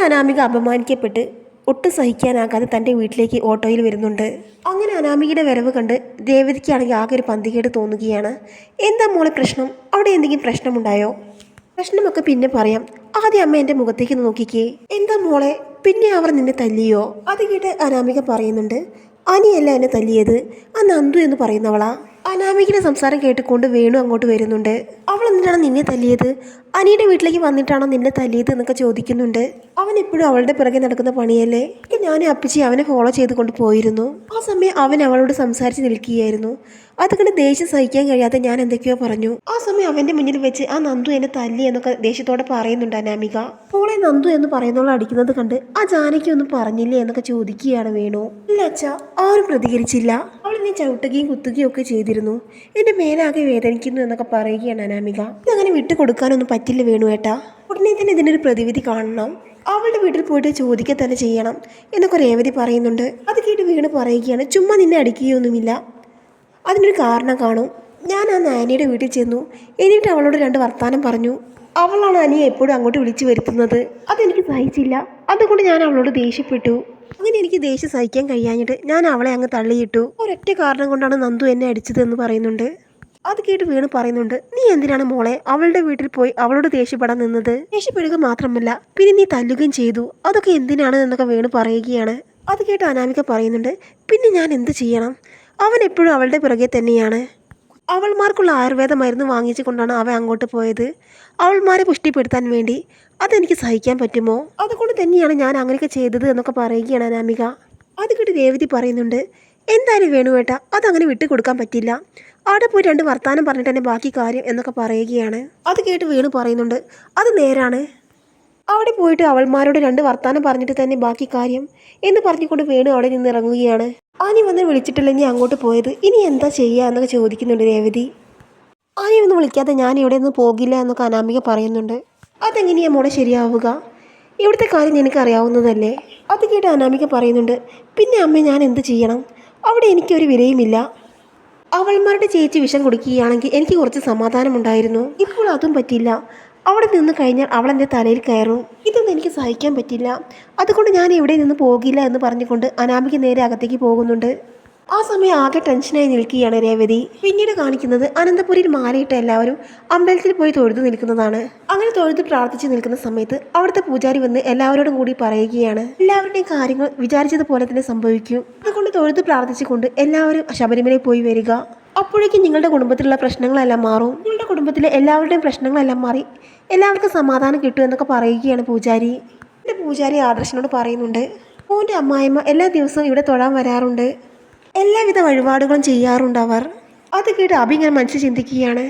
അങ്ങനെ അനാമിക അപമാനിക്കപ്പെട്ട് ഒട്ടും സഹിക്കാനാകാതെ തന്റെ വീട്ടിലേക്ക് ഓട്ടോയിൽ വരുന്നുണ്ട്. അങ്ങനെ അനാമികയുടെ വരവ് കണ്ട് ദേവതയ്ക്കാണെങ്കിൽ ആകെ ഒരു പന്തികേട് തോന്നുകയാണ്. എന്താ മോളെ പ്രശ്നം? അവിടെ എന്തെങ്കിലും പ്രശ്നമുണ്ടായോ? പ്രശ്നമൊക്കെ പിന്നെ പറയാം. ആദ്യം അമ്മ എന്റെ മുഖത്തേക്ക് നോക്കിക്കേ. എന്താ മോളെ? പിന്നെ അവർ നിന്നെ തല്ലിയോ? അത് കേട്ട് അനാമിക പറയുന്നുണ്ട്. അനിയല്ല എന്നെ തല്ലിയത്. ആ നന്ദു എന്ന് പറയുന്നവളാ. അനാമികയുടെ സംസാരം കേട്ടുകൊണ്ട് വേണു അങ്ങോട്ട് വരുന്നുണ്ട്. അവൾ എന്തിനാണ് നിന്നെ തല്ലിയത്? അനിയുടെ വീട്ടിലേക്ക് വന്നിട്ടാണോ നിന്നെ തല്ലിയത് എന്നൊക്കെ ചോദിക്കുന്നുണ്ട്. അവൻ എപ്പോഴും അവളുടെ പിറകെ നടക്കുന്ന പണിയല്ലേ? ഞാൻ അപ്പച്ചി അവനെ ഫോളോ ചെയ്തുകൊണ്ട് പോയിരുന്നു. ആ സമയം അവൻ അവളോട് സംസാരിച്ച് നിൽക്കുകയായിരുന്നു. അതുകൊണ്ട് ദേഷ്യം സഹിക്കാൻ കഴിയാതെ ഞാൻ എന്തൊക്കെയോ പറഞ്ഞു. ആ സമയം അവന്റെ മുന്നിൽ വെച്ച് ആ നന്ദു എന്നെ തല്ലി എന്നൊക്കെ ദേഷ്യത്തോടെ പറയുന്നുണ്ട് അനാമിക. മോളെ നന്ദു എന്ന് പറയുന്നവൾ അടിക്കുന്നത് കണ്ട് ആ ജാനകി ഒന്നും പറഞ്ഞില്ലേ എന്നൊക്കെ ചോദിക്കുകയാണ് വേണു. ഇല്ല അച്ഛാ ആരും പ്രതികരിച്ചില്ല. അവൾ നീ ചവിട്ടുകയും കുത്തുകയും ഒക്കെ ചെയ്തിരുന്നു. എന്റെ മേലാകെ വേദനിക്കുന്നു എന്നൊക്കെ പറയുകയാണ് അനാമിക. ഇതങ്ങനെ വിട്ടു കൊടുക്കാനൊന്നും പറ്റില്ല വേണു ഏട്ടാ. ഉടനെ തന്നെ ഇതിനൊരു പ്രതിവിധി കാണണം. അവളുടെ വീട്ടിൽ പോയിട്ട് ചോദിക്കുക തന്നെ ചെയ്യണം എന്നൊക്കെ രേവതി പറയുന്നുണ്ട്. അത് കേട്ട് വീണ് പറയുകയാണ്. ചുമ്മാ നിന്നെ അടിക്കുകയൊന്നുമില്ല. അതിനൊരു കാരണം കാണും. ഞാൻ ആ നാനിയുടെ വീട്ടിൽ ചെന്നു. എന്നിട്ട് അവളോട് രണ്ട് വർത്തമാനം പറഞ്ഞു. അവളാണ് അനിയെ എപ്പോഴും അങ്ങോട്ട് വിളിച്ചു വരുത്തുന്നത്. അതെനിക്ക് സഹിച്ചില്ല. അതുകൊണ്ട് ഞാൻ അവളോട് ദേഷ്യപ്പെട്ടു. അങ്ങനെ എനിക്ക് ദേഷ്യം സഹിക്കാൻ കഴിയാഞ്ഞിട്ട് ഞാൻ അവളെ അങ്ങ് തള്ളിയിട്ടു. ഒരൊറ്റ കാരണം കൊണ്ടാണ് നന്ദു എന്നെ അടിച്ചതെന്ന് പറയുന്നുണ്ട്. അത് കേട്ട് വീണ് പറയുന്നുണ്ട് നീ എന്തിനാണ് മോളെ അവളുടെ വീട്ടിൽ പോയി അവളോട് ദേഷ്യപ്പെടാൻ നിന്നത്? ദേഷ്യപ്പെടുക മാത്രമല്ല പിന്നെ നീ തല്ലുകയും ചെയ്തു. അതൊക്കെ എന്തിനാണ് എന്നൊക്കെ വീണ് പറയുകയാണ്. അത് കേട്ട് അനാമിക പറയുന്നുണ്ട് പിന്നെ ഞാൻ എന്ത് ചെയ്യണം? അവൻ എപ്പോഴും അവളുടെ പിറകെ തന്നെയാണ്. അവൾമാർക്കുള്ള ആയുർവേദ മരുന്ന് വാങ്ങിച്ചു കൊണ്ടാണ് അവൻ അങ്ങോട്ട് പോയത്. അവൾമാരെ പുഷ്ടിപ്പെടുത്താൻ വേണ്ടി അതെനിക്ക് സഹിക്കാൻ പറ്റുമോ? അതുകൊണ്ട് തന്നെയാണ് ഞാൻ അങ്ങനെയൊക്കെ ചെയ്തത് എന്നൊക്കെ പറയുകയാണ് അനാമിക. അത് കേട്ട് രേവതി പറയുന്നുണ്ട് എന്തായാലും വേണുവേട്ട അതങ്ങനെ വിട്ടുകൊടുക്കാൻ പറ്റില്ല. അവിടെ പോയി രണ്ട് വർത്തമാനം പറഞ്ഞിട്ട് തന്നെ ബാക്കി കാര്യം എന്നൊക്കെ പറയുകയാണ്. അത് കേട്ട് വേണു പറയുന്നുണ്ട് അത് നേരാണ്. അവിടെ പോയിട്ട് അവൾമാരോട് രണ്ട് വർത്തമാനം പറഞ്ഞിട്ട് തന്നെ ബാക്കി കാര്യം എന്ന് പറഞ്ഞുകൊണ്ട് വേണു അവിടെ നിന്ന് ഇറങ്ങുകയാണ്. ആനി വന്ന് വിളിച്ചിട്ടില്ല നീ അങ്ങോട്ട് പോയത്? ഇനി എന്താ ചെയ്യുക എന്നൊക്കെ ചോദിക്കുന്നുണ്ട് രേവതി. ആനി ഒന്ന് വിളിക്കാതെ ഞാൻ ഇവിടെ നിന്ന് പോകില്ല എന്നൊക്കെ അനാമിക പറയുന്നുണ്ട്. അതെങ്ങനെയാ മോളെ ശരിയാവുക? ഇവിടുത്തെ കാര്യം നിനക്ക് അറിയാവുന്നതല്ലേ? അത് കേട്ട് അനാമിക പറയുന്നുണ്ട് പിന്നെ അമ്മ ഞാൻ എന്ത് ചെയ്യണം? അവിടെ എനിക്കൊരു വിലയുമില്ല. അവൾമാരുടെ ചേച്ചി വിഷം കുടിക്കുകയാണെങ്കിൽ എനിക്ക് കുറച്ച് സമാധാനമുണ്ടായിരുന്നു. ഇപ്പോൾ അതും പറ്റില്ല. അവിടെ നിന്ന് കഴിഞ്ഞാൽ അവൾ എന്റെ തലയിൽ കയറും. ഇതൊന്നും എനിക്ക് സഹിക്കാൻ പറ്റില്ല. അതുകൊണ്ട് ഞാൻ എവിടെ നിന്ന് പോകില്ല എന്ന് പറഞ്ഞുകൊണ്ട് അനാമിക നേരെ അകത്തേക്ക് പോകുന്നുണ്ട്. ആ സമയം ആകെ ടെൻഷനായി നിൽക്കുകയാണ് രേവതി. പിന്നീട് കാണിക്കുന്നത് അനന്തപുരിയിൽ മാലയിട്ട എല്ലാവരും അമ്പലത്തിൽ പോയി തൊഴുതു നിൽക്കുന്നതാണ്. അങ്ങനെ തൊഴുത് പ്രാർത്ഥിച്ചു നിൽക്കുന്ന സമയത്ത് അവിടുത്തെ പൂജാരി വന്ന് എല്ലാവരോടും കൂടി പറയുകയാണ്. എല്ലാവരുടെയും കാര്യങ്ങൾ വിചാരിച്ചതുപോലെ തന്നെ സംഭവിക്കും. അതുകൊണ്ട് തൊഴുത് പ്രാർത്ഥിച്ചുകൊണ്ട് എല്ലാവരും ശബരിമലയിൽ പോയി വരിക. അപ്പോഴേക്കും നിങ്ങളുടെ കുടുംബത്തിലുള്ള പ്രശ്നങ്ങളെല്ലാം മാറും. നിങ്ങളുടെ കുടുംബത്തിലെ എല്ലാവരുടെയും പ്രശ്നങ്ങളെല്ലാം മാറി. എല്ലാവർക്കും സമാധാനം കിട്ടും എന്നൊക്കെ പറയുകയാണ് പൂജാരി. എന്റെ പൂജാരി ആദർശനോട് പറയുന്നുണ്ട് മോന്റെ അമ്മായിമ്മ എല്ലാ ദിവസവും ഇവിടെ തൊഴാൻ വരാറുണ്ട്. എല്ലാവിധ വഴിപാടുകളും ചെയ്യാറുണ്ട് അവർ. അത് കേട്ട് അഭി ഇങ്ങനെ മനസ്സ് ചിന്തിക്കുകയാണ്.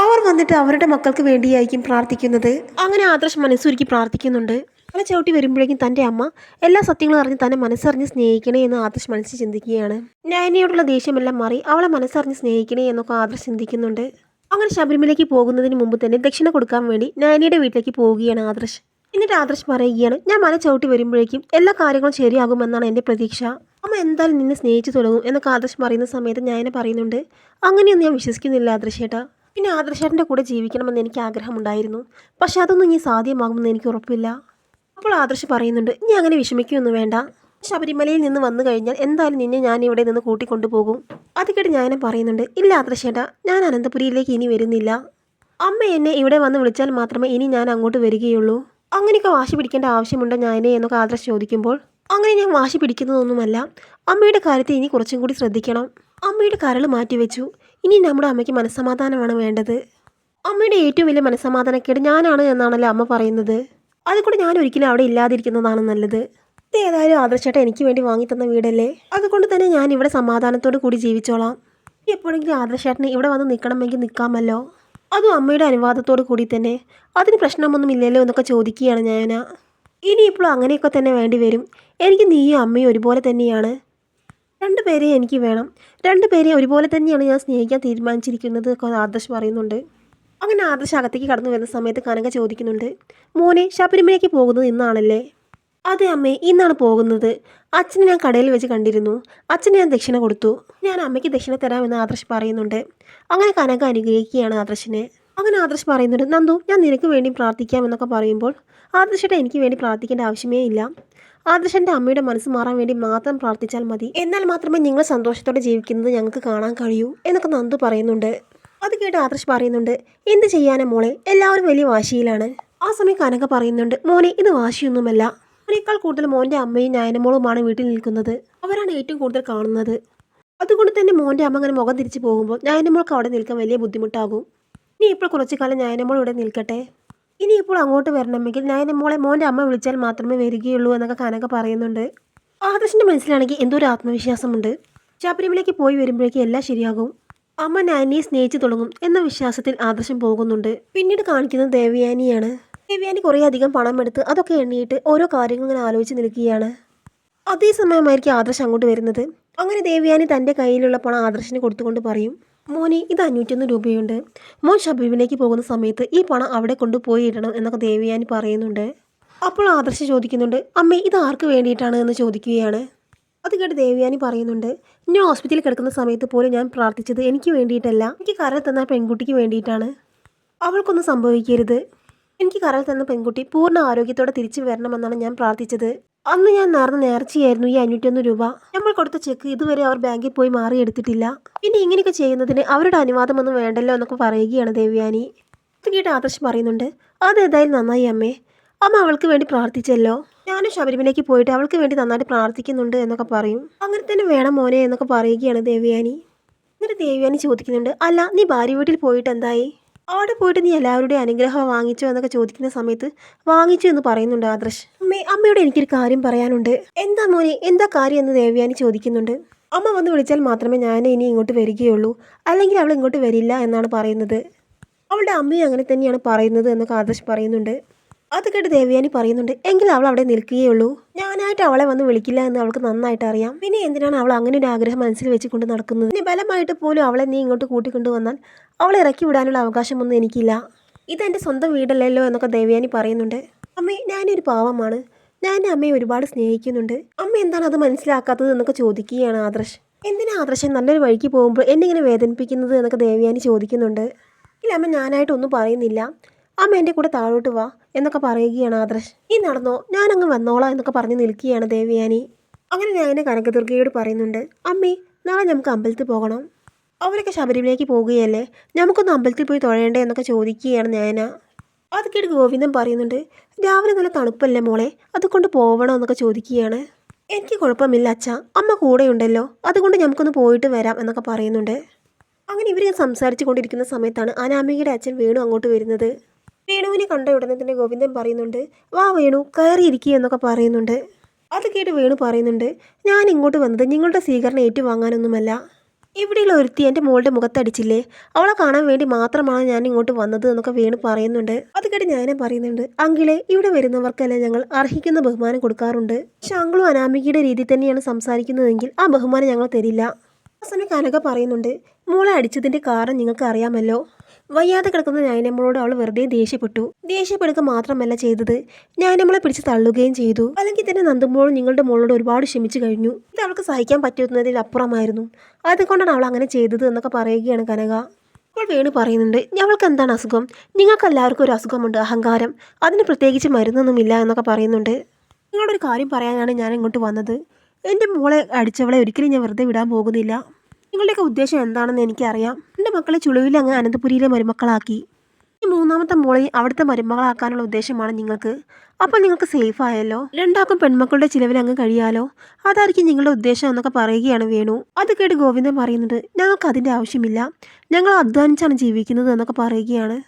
അവർ വന്നിട്ട് അവരുടെ മക്കൾക്ക് വേണ്ടിയായിരിക്കും പ്രാർത്ഥിക്കുന്നത്. അങ്ങനെ ആദർശ് മനസ്സൊരുക്കി പ്രാർത്ഥിക്കുന്നുണ്ട്. അങ്ങനെ ചവിട്ടി വരുമ്പോഴേക്കും തന്റെ അമ്മ എല്ലാ സത്യങ്ങളും അറിഞ്ഞ് തന്നെ മനസ്സറിഞ്ഞ് സ്നേഹിക്കണേ എന്ന് ആദർശ് മനസ്സിൽ ചിന്തിക്കുകയാണ്. നയനയോടുള്ള ദേഷ്യമെല്ലാം മാറി അവളെ മനസ്സറിഞ്ഞ് സ്നേഹിക്കണേ എന്നൊക്കെ ആദർശ് ചിന്തിക്കുന്നുണ്ട്. അങ്ങനെ ശബരിമലയ്ക്ക് പോകുന്നതിന് മുമ്പ് തന്നെ ദക്ഷിണ കൊടുക്കാൻ വേണ്ടി നയനയുടെ വീട്ടിലേക്ക് പോവുകയാണ് ആദർശ്. എന്നിട്ട് ആദർശ് പറയുകയാണ് ഞാൻ മല ചവിട്ടി വരുമ്പോഴേക്കും എല്ലാ കാര്യങ്ങളും ശരിയാകുമെന്നാണ് എന്റെ പ്രതീക്ഷ. അമ്മ എന്തായാലും നിന്നെ സ്നേഹിച്ചു തുടങ്ങും എന്നൊക്കെ ആദർശ് പറയുന്ന സമയത്ത് ഞാൻ പറയുന്നുണ്ട്. അങ്ങനെയൊന്നും ഞാൻ വിശ്വസിക്കുന്നില്ല ആദർശേട്ടാ പിന്നെ ആദർശേട്ടന്റെ കൂടെ ജീവിക്കണമെന്ന് എനിക്ക് ആഗ്രഹമുണ്ടായിരുന്നു. പക്ഷെ അതൊന്നും ഇനി സാധ്യമാകുമെന്ന് എനിക്ക് ഉറപ്പില്ല. അപ്പോൾ ആദർശ് പറയുന്നുണ്ട് നീ അങ്ങനെ വിഷമിക്കുകയൊന്നും വേണ്ട. ശബരിമലയിൽ നിന്ന് വന്നു കഴിഞ്ഞാൽ എന്തായാലും നിന്നെ ഞാൻ ഇവിടെ നിന്ന് കൂട്ടിക്കൊണ്ടുപോകും അത് കേട്ട് ഞാനും പറയുന്നുണ്ട് ഇല്ല ആദർശേട്ടാ ഞാൻ അനന്തപുരിയിലേക്ക് ഇനി വരുന്നില്ല. അമ്മ എന്നെ ഇവിടെ വന്ന് വിളിച്ചാൽ മാത്രമേ ഇനി ഞാൻ അങ്ങോട്ട് വരികയുള്ളൂ. അങ്ങനെയൊക്കെ വാശി പിടിക്കേണ്ട ആവശ്യമുണ്ടോ ഞാനെ? എന്നൊക്കെ ആദർശ് ചോദിക്കുമ്പോൾ അങ്ങനെ ഞാൻ വാശി പിടിക്കുന്നതൊന്നുമല്ല. അമ്മയുടെ കാര്യത്തെ ഇനി കുറച്ചും കൂടി ശ്രദ്ധിക്കണം. അമ്മയുടെ കരൾ മാറ്റിവെച്ചു. ഇനി നമ്മുടെ അമ്മയ്ക്ക് മനസ്സമാധാനമാണ് വേണ്ടത്. അമ്മയുടെ ഏറ്റവും വലിയ മനസ്സമാധാനക്കേട് ഞാനാണ് എന്നാണല്ലോ അമ്മ പറയുന്നത്. അതുകൊണ്ട് ഞാൻ ഒരിക്കലും അവിടെ ഇല്ലാതിരിക്കുന്നതാണ് നല്ലത്. ഏതായാലും ആദർശേട്ട എനിക്ക് വേണ്ടി വാങ്ങി തന്ന വീടല്ലേ? അതുകൊണ്ട് തന്നെ ഞാൻ ഇവിടെ സമാധാനത്തോടു കൂടി ജീവിച്ചോളാം. എപ്പോഴെങ്കിലും ആദർശേട്ടന് ഇവിടെ വന്ന് നിൽക്കണമെങ്കിൽ നിൽക്കാമല്ലോ അതും അമ്മയുടെ അനുവാദത്തോടു കൂടി തന്നെ. അതിന് പ്രശ്നമൊന്നും ഇല്ലല്ലോ എന്നൊക്കെ ചോദിക്കുകയാണ് ഞാൻ ഇനിയിപ്പോൾ അങ്ങനെയൊക്കെ തന്നെ വേണ്ടി വരും. എനിക്ക് നീയും അമ്മയും ഒരുപോലെ തന്നെയാണ്. രണ്ടുപേരെയും എനിക്ക് വേണം. രണ്ടുപേരെയും ഒരുപോലെ തന്നെയാണ് ഞാൻ സ്നേഹിക്കാൻ തീരുമാനിച്ചിരിക്കുന്നത് ആദർശ് പറയുന്നുണ്ട്. അങ്ങനെ ആദർശ് അകത്തേക്ക് കടന്നു വരുന്ന സമയത്ത് കനക ചോദിക്കുന്നുണ്ട് മോനെ ശബരിമലയ്ക്ക് പോകുന്നത് ഇന്നാണല്ലേ? അതെ അമ്മേ ഇന്നാണ് പോകുന്നത്. അച്ഛനെ ഞാൻ കടയിൽ വെച്ച് കണ്ടിരുന്നു. അച്ഛന് ഞാൻ ദക്ഷിണ കൊടുത്തു. ഞാൻ അമ്മയ്ക്ക് ദക്ഷിണ തരാമെന്ന് ആദർശ് പറയുന്നുണ്ട്. അങ്ങനെ കനക അനുഗ്രഹിക്കുകയാണ് ആദർശിനെ. അങ്ങനെ ആദർശ് പറയുന്നുണ്ട് നന്ദു ഞാൻ നിനക്ക് വേണ്ടി പ്രാർത്ഥിക്കാം എന്നൊക്കെ പറയുമ്പോൾ ആദർശയുടെ എനിക്ക് വേണ്ടി പ്രാർത്ഥിക്കേണ്ട ആവശ്യമേ ഇല്ല. ആദർശന്റെ അമ്മയുടെ മനസ്സ് മാറാൻ വേണ്ടി മാത്രം പ്രാർത്ഥിച്ചാൽ മതി. എന്നാൽ മാത്രമേ നിങ്ങൾ സന്തോഷത്തോടെ ജീവിക്കുന്നത് ഞങ്ങൾക്ക് കാണാൻ കഴിയൂ എന്നൊക്കെ നന്ദു പറയുന്നുണ്ട്. അത് കേട്ട് ആദർശ് പറയുന്നുണ്ട് എന്ത് ചെയ്യാനാ മോളെ? എല്ലാവരും വലിയ വാശിയിലാണ്. ആ സമയം കനക പറയുന്നുണ്ട് മോനെ ഇത് വാശിയൊന്നുമല്ല. അവനേക്കാൾ കൂടുതൽ മോന്റെ അമ്മയും ഞായനമോളുമാണ് വീട്ടിൽ നിൽക്കുന്നത്. അവരാണ് ഏറ്റവും കൂടുതൽ കാണുന്നത്. അതുകൊണ്ട് തന്നെ മോന്റെ അമ്മ അങ്ങനെ മുഖം തിരിച്ചു പോകുമ്പോൾ ഞായനമോൾക്ക് അവിടെ നിൽക്കാൻ വലിയ ബുദ്ധിമുട്ടാകും. ഇനി ഇപ്പോൾ കുറച്ചു കാലം ഞായനമോൾ ഇവിടെ നിൽക്കട്ടെ? ഇനി ഇപ്പോൾ അങ്ങോട്ട് വരണമെങ്കിൽ ഞായനമോളെ മോന്റെ അമ്മ വിളിച്ചാൽ മാത്രമേ വരികയുള്ളൂ എന്നൊക്കെ കനക പറയുന്നുണ്ട്. ആദർശിന്റെ മനസ്സിലാണെങ്കിൽ എന്തോ ഒരു ആത്മവിശ്വാസമുണ്ട്. ശബരിമലയ്ക്ക് പോയി വരുമ്പോഴേക്കും എല്ലാം ശരിയാകും. അമ്മ നാനിയെ സ്നേഹിച്ചു തുടങ്ങും എന്ന വിശ്വാസത്തിൽ ആദർശം പോകുന്നുണ്ട്. പിന്നീട് കാണിക്കുന്നത് ദേവയാനിയാണ്. ദേവയാനി കുറേ അധികം പണം എടുത്ത് അതൊക്കെ എണ്ണിയിട്ട് ഓരോ കാര്യങ്ങൾ ഇങ്ങനെ ആലോചിച്ച് നിൽക്കുകയാണ്. അതേസമയമായിരിക്കും ആദർശം അങ്ങോട്ട് വരുന്നത്. അങ്ങനെ ദേവയാനി തന്റെ കയ്യിലുള്ള പണം ആദർശിന് കൊടുത്തുകൊണ്ട് പറയും മോനെ ഇത് അഞ്ഞൂറ്റൊന്ന് രൂപയുണ്ട്. മോൻ ഷബീബിലേക്ക് പോകുന്ന സമയത്ത് ഈ പണം അവിടെ കൊണ്ടുപോയി ഇടണം എന്നൊക്കെ ദേവയാനി പറയുന്നുണ്ട്. അപ്പോൾ ആദർശ് ചോദിക്കുന്നുണ്ട് അമ്മേ ഇത് ആർക്ക് വേണ്ടിയിട്ടാണ്? എന്ന് ചോദിക്കുകയാണ്. അത് കേട്ട് ദേവയാനി പറയുന്നുണ്ട് ഞാൻ ഹോസ്പിറ്റലിൽ കിടക്കുന്ന സമയത്ത് പോലും ഞാൻ പ്രാർത്ഥിച്ചത് എനിക്ക് വേണ്ടിയിട്ടല്ല. എനിക്ക് കരൾ തന്ന പെൺകുട്ടിക്ക് വേണ്ടിയിട്ടാണ്. അവൾക്കൊന്നും സംഭവിക്കരുത്. എനിക്ക് കരൾ തന്ന പെൺകുട്ടി പൂർണ ആരോഗ്യത്തോടെ തിരിച്ചു വരണമെന്നാണ് ഞാൻ പ്രാർത്ഥിച്ചത്. അന്ന് ഞാൻ നേർന്ന നേർച്ചയായിരുന്നു ഈ അഞ്ഞൂറ്റൊന്ന് രൂപ. നമ്മൾ കൊടുത്ത ചെക്ക് ഇതുവരെ അവർ ബാങ്കിൽ പോയി മാറിയെടുത്തിട്ടില്ല പിന്നെ ഇങ്ങനെയൊക്കെ ചെയ്യുന്നതിന് അവരുടെ അനുവാദമൊന്നും വേണ്ടല്ലോ എന്നൊക്കെ പറയുകയാണ് ദേവ്യാനി. ഇത് കേട്ട് ആദർശ് പറയുന്നുണ്ട് അതേതായാലും നന്നായി അമ്മേ. അമ്മ അവൾക്ക് വേണ്ടി പ്രാർത്ഥിച്ചല്ലോ. ഞാനും ശബരിമലയ്ക്ക് പോയിട്ട് അവൾക്ക് വേണ്ടി നന്നായിട്ട് പ്രാർത്ഥിക്കുന്നുണ്ട് എന്നൊക്കെ പറയും. അങ്ങനെ തന്നെ വേണം മോനെ എന്നൊക്കെ പറയുകയാണ് ദേവയാനി. എന്നിട്ട് ദേവയാനി ചോദിക്കുന്നുണ്ട് അല്ല നീ ഭാര്യ വീട്ടിൽ പോയിട്ട് എന്തായി? അവിടെ പോയിട്ട് നീ എല്ലാവരുടെയും അനുഗ്രഹം വാങ്ങിച്ചോ? എന്നൊക്കെ ചോദിക്കുന്ന സമയത്ത് വാങ്ങിച്ചു എന്ന് പറയുന്നുണ്ട് ആദർശ്. അമ്മേ അമ്മയോട് എനിക്കൊരു കാര്യം പറയാനുണ്ട്. എന്താ മോനെ എന്താ കാര്യം? എന്ന് ദേവയാനി ചോദിക്കുന്നുണ്ട്. അമ്മ വന്ന് വിളിച്ചാൽ മാത്രമേ ഞാൻ ഇനി ഇങ്ങോട്ട് വരികയുള്ളൂ. അല്ലെങ്കിൽ അവൾ ഇങ്ങോട്ട് വരില്ല എന്നാണ് പറയുന്നത്. അവളുടെ അമ്മയും അങ്ങനെ തന്നെയാണ് പറയുന്നത് എന്നൊക്കെ ആദർശ് പറയുന്നുണ്ട്. അത് കേട്ട് ദേവയാനി പറയുന്നുണ്ട് എങ്കിൽ അവൾ അവിടെ നിൽക്കുകയുള്ളൂ. ഞാനായിട്ട് അവളെ വന്ന് വിളിക്കില്ല എന്ന് അവൾക്ക് നന്നായിട്ട് അറിയാം. പിന്നെ എന്തിനാണ് അവൾ അങ്ങനെ ഒരു ആഗ്രഹം മനസ്സിൽ വെച്ചുകൊണ്ട് നടക്കുന്നത്? ഇനി ബലമായിട്ട് പോലും അവളെ നീ ഇങ്ങോട്ട് കൂട്ടിക്കൊണ്ടുവന്നാൽ അവളെ ഇറക്കി വിടാനുള്ള അവകാശമൊന്നും എനിക്കില്ല. ഇതെന്റെ സ്വന്തം വീടല്ലല്ലോ എന്നൊക്കെ ദേവയാനി പറയുന്നുണ്ട്. അമ്മേ ഞാനൊരു പാവമാണ്. ഞാൻ അമ്മയെ ഒരുപാട് സ്നേഹിക്കുന്നുണ്ട്. അമ്മ എന്താണ് അത് മനസ്സിലാക്കാത്തത് എന്നൊക്കെ ചോദിക്കുകയാണ് ആദർശ്. എന്തിനാ ആദർശം നല്ലൊരു വഴിക്ക് പോകുമ്പോൾ എന്നെ ഇങ്ങനെ വേദനിപ്പിക്കുന്നത് എന്നൊക്കെ ദേവയാനി ചോദിക്കുന്നുണ്ട്. ഇല്ല അമ്മ ഞാനായിട്ടൊന്നും പറയുന്നില്ല. അമ്മ എന്റെ കൂടെ താഴോട്ട് വാ എന്നൊക്കെ പറയുകയാണ് ആദർശ്. നീ നടന്നോ? ഞാനങ്ങ് വന്നോളാം എന്നൊക്കെ പറഞ്ഞ് നിൽക്കുകയാണ് ദേവയാനി. അങ്ങനെ ഞാൻ കനകദുർഗയോട് പറയുന്നുണ്ട് അമ്മേ നാളെ നമുക്ക് അമ്പലത്തിൽ പോകണം. അവരൊക്കെ ശബരിമലയ്ക്ക് പോവുകയല്ലേ? നമുക്കൊന്ന് അമ്പലത്തിൽ പോയി തൊഴേണ്ടേ എന്നൊക്കെ ചോദിക്കുകയാണ് ഞാന അത് കേട്ട് ഗോവിന്ദൻ പറയുന്നുണ്ട് രാവിലെ നല്ല തണുപ്പല്ലേ മോളെ? അതുകൊണ്ട് പോവണോ എന്നൊക്കെ ചോദിക്കുകയാണ്. എനിക്ക് കുഴപ്പമില്ല അച്ഛ അമ്മ കൂടെയുണ്ടല്ലോ. അതുകൊണ്ട് നമുക്കൊന്ന് പോയിട്ട് വരാം എന്നൊക്കെ പറയുന്നുണ്ട്. അങ്ങനെ ഇവർ സംസാരിച്ചു കൊണ്ടിരിക്കുന്ന സമയത്താണ് അനാമികയുടെ അച്ഛൻ വീണു അങ്ങോട്ട് വരുന്നത്. വേണുവിനെ കണ്ട ഉടനെ തന്നെ ഗോവിന്ദൻ പറയുന്നുണ്ട് വാ വേണു കയറിയിരിക്കുക എന്നൊക്കെ പറയുന്നുണ്ട്. അത് കേട്ട് വേണു പറയുന്നുണ്ട് ഞാൻ ഇങ്ങോട്ട് വന്നത് നിങ്ങളുടെ സ്വീകരണം ഏറ്റുവാങ്ങാനൊന്നുമല്ല. ഇവിടെയുള്ള ഒരുത്തി എന്റെ മോളുടെ മുഖത്തടിച്ചില്ലേ? അവളെ കാണാൻ വേണ്ടി മാത്രമാണ് ഞാൻ ഇങ്ങോട്ട് വന്നത് എന്നൊക്കെ വേണു പറയുന്നുണ്ട്. അത് കേട്ട് ഞാനും പറയുന്നുണ്ട് അങ്കിളെ ഇവിടെ വരുന്നവർക്കെല്ലാം ഞങ്ങൾ അർഹിക്കുന്ന ബഹുമാനം കൊടുക്കാറുണ്ട്. പക്ഷെ അങ്കിളും അനാമികയുടെ രീതിയിൽ തന്നെയാണ് സംസാരിക്കുന്നതെങ്കിൽ ആ ബഹുമാനം ഞങ്ങൾ തരില്ല. ആ സമയം കനക പറയുന്നുണ്ട് മോളെ അടിച്ചതിന്റെ കാരണം നിങ്ങൾക്ക് അറിയാമല്ലോ. വയ്യാതെ കിടക്കുന്ന ഞാനമ്മളോട് അവൾ വെറുതെ ദേഷ്യപ്പെട്ടു. ദേഷ്യപ്പെടുക മാത്രമല്ല ചെയ്തത്. ഞാനമ്മളെ പിടിച്ച് തള്ളുകയും ചെയ്തു. അല്ലെങ്കിൽ തന്നെ നന്ദുമ്പോഴും നിങ്ങളുടെ മോളോട് ഒരുപാട് ക്ഷമിച്ചു കഴിഞ്ഞു. ഇത് അവൾക്ക് സഹിക്കാൻ പറ്റുന്നതിൽ അപ്പുറമായിരുന്നു. അതുകൊണ്ടാണ് അവൾ അങ്ങനെ ചെയ്തത് എന്നൊക്കെ പറയുകയാണ് കനക. അപ്പോൾ വേണു പറയുന്നുണ്ട് ഞങ്ങൾക്ക് എന്താണ് അസുഖം? നിങ്ങൾക്ക് എല്ലാവർക്കും ഒരു അസുഖമുണ്ട് അഹങ്കാരം. അതിന് പ്രത്യേകിച്ച് മരുന്നൊന്നുമില്ല എന്നൊക്കെ പറയുന്നുണ്ട്. നിങ്ങളോടൊരു കാര്യം പറയാനാണ് ഞാൻ ഇങ്ങോട്ട് വന്നത്. എന്റെ മോളെ അടിച്ചവളെ ഒരിക്കലും ഞാൻ വെറുതെ വിടാൻ പോകുന്നില്ല. നിങ്ങളുടെയൊക്കെ ഉദ്ദേശം എന്താണെന്ന് എനിക്കറിയാം. എന്റെ മക്കളെ ചുളുവിൽ അങ്ങ് അനന്തപുരിയിലെ മരുമക്കളാക്കി. ഈ മൂന്നാമത്തെ മോളെ അവിടുത്തെ മരുമകളാക്കാനുള്ള ഉദ്ദേശമാണ് നിങ്ങൾക്ക്. അപ്പോൾ നിങ്ങൾക്ക് സേഫ് ആയല്ലോ. രണ്ടാക്കും പെൺമക്കളുടെ ചിലവിൽ അങ്ങ് കഴിയാലോ? അതായിരിക്കും നിങ്ങളുടെ ഉദ്ദേശം എന്നൊക്കെ പറയുകയാണ് വേണു. അത് കേട്ട് ഗോവിന്ദൻ പറയുന്നുണ്ട് ഞങ്ങൾക്ക് അതിന്റെ ആവശ്യമില്ല. ഞങ്ങൾ അധ്വാനിച്ചാണ് ജീവിക്കുന്നത് എന്നൊക്കെ പറയുകയാണ്.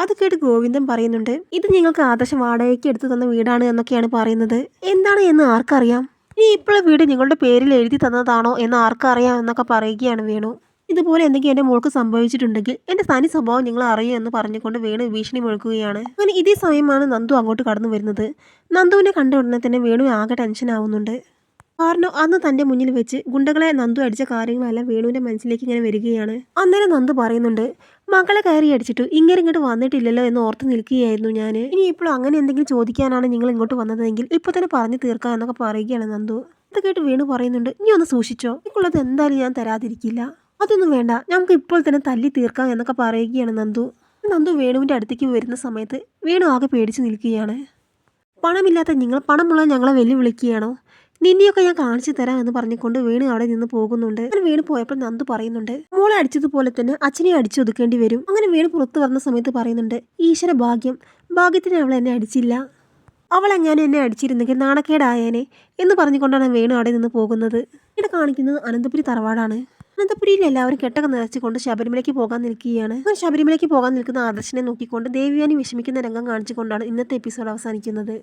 അത് കേട്ട് ഗോവിന്ദൻ പറയുന്നുണ്ട് ഇത് നിങ്ങൾക്ക് ആദർശം വാടകയ്ക്ക് എടുത്തു തന്ന വീടാണ് എന്നൊക്കെയാണ് പറയുന്നത്. എന്താണ് എന്ന് ആർക്കറിയാം? ഇനി ഇപ്പോൾ വീട് നിങ്ങളുടെ പേരിൽ എഴുതി തന്നതാണോ എന്ന് ആർക്കറിയാം എന്നൊക്കെ പറയുകയാണ് വേണു. ഇതുപോലെ എന്തെങ്കിലും എന്റെ മോൾക്ക് സംഭവിച്ചിട്ടുണ്ടെങ്കിൽ എന്റെ തനി സ്വഭാവം നിങ്ങൾ അറിയൂ എന്ന് പറഞ്ഞുകൊണ്ട് വേണു ഭീഷണി മുഴക്കുകയാണ്. അങ്ങനെ ഇതേ സമയമാണ് നന്ദു അങ്ങോട്ട് കടന്നു വരുന്നത്. നന്ദുവിനെ കണ്ട ഉടനെ തന്നെ വേണു ആകെ ടെൻഷൻ ആവുന്നുണ്ട്. കാരണം അന്ന് തന്റെ മുന്നിൽ വെച്ച് ഗുണ്ടകളെ നന്ദു അടിച്ച കാര്യങ്ങളെല്ലാം വേണുവിന്റെ മനസ്സിലേക്ക് ഇങ്ങനെ വരികയാണ്. അന്നേരം നന്ദു പറയുന്നുണ്ട് മകളെ കയറി അടിച്ചിട്ട് ഇങ്ങനെ ഇങ്ങോട്ട് വന്നിട്ടില്ലല്ലോ എന്ന് ഓർത്ത് നിൽക്കുകയായിരുന്നു ഞാൻ ഇനി ഇപ്പോൾ അങ്ങനെ എന്തെങ്കിലും ചോദിക്കാനാണ് നിങ്ങൾ ഇങ്ങോട്ട് വന്നതെങ്കിൽ ഇപ്പൊ തന്നെ പറഞ്ഞു തീർക്കാം എന്നൊക്കെ പറയുകയാണ് നന്ദു. ഇത് കേട്ട് വേണു പറയുന്നുണ്ട് നീ ഒന്ന് സൂക്ഷിച്ചോ എനിക്കുള്ളത് എന്തായാലും ഞാൻ തരാതിരിക്കില്ല. അതൊന്നും വേണ്ട. നമുക്ക് ഇപ്പോൾ തന്നെ തല്ലി തീർക്കാം എന്നൊക്കെ പറയുകയാണ് നന്ദു. നന്ദു വേണുവിന്റെ അടുത്തേക്ക് വരുന്ന സമയത്ത് വേണു ആകെ പേടിച്ച് നിൽക്കുകയാണ്. പണമില്ലാത്ത നിങ്ങൾ പണമുള്ള ഞങ്ങളെ വെല്ലുവിളിക്കുകയാണോ? നിന്നെയൊക്കെ ഞാൻ കാണിച്ചു തരാം എന്ന് പറഞ്ഞുകൊണ്ട് വേണു അവിടെ നിന്ന് പോകുന്നുണ്ട്. അങ്ങനെ വീണ് പോയപ്പോൾ നന്ദു പറയുന്നുണ്ട് മോളെ അടിച്ചതുപോലെ തന്നെ അച്ഛനെ അടിച്ചൊതുക്കേണ്ടി വരും. അങ്ങനെ വേണു പുറത്തു വരുന്ന സമയത്ത് പറയുന്നുണ്ട് ഈശ്വര ഭാഗ്യം ഭാഗ്യത്തിന് അവൾ എന്നെ അടിച്ചില്ല. അവൾ എങ്ങാനും എന്നെ അടിച്ചിരുന്നെങ്കിൽ നാണക്കേടായേനെ എന്ന് പറഞ്ഞുകൊണ്ടാണ് വേണു അവിടെ നിന്ന് പോകുന്നത്. ഇവിടെ കാണിക്കുന്നത് അനന്തപുരി തറവാടാണ്. അനന്തപുരിയിൽ എല്ലാവരും കെട്ടൊക്കെ നിറച്ചുകൊണ്ട് ശബരിമലയ്ക്ക് പോകാൻ നിൽക്കുകയാണ്. അങ്ങനെ ശബരിമലയ്ക്ക് പോകാൻ നിൽക്കുന്ന ആദർശനെ നോക്കിക്കൊണ്ട് ദേവിയാനി വിഷമിക്കുന്ന രംഗം കാണിച്ചുകൊണ്ടാണ് ഇന്നത്തെ എപ്പിസോഡ് അവസാനിക്കുന്നത്.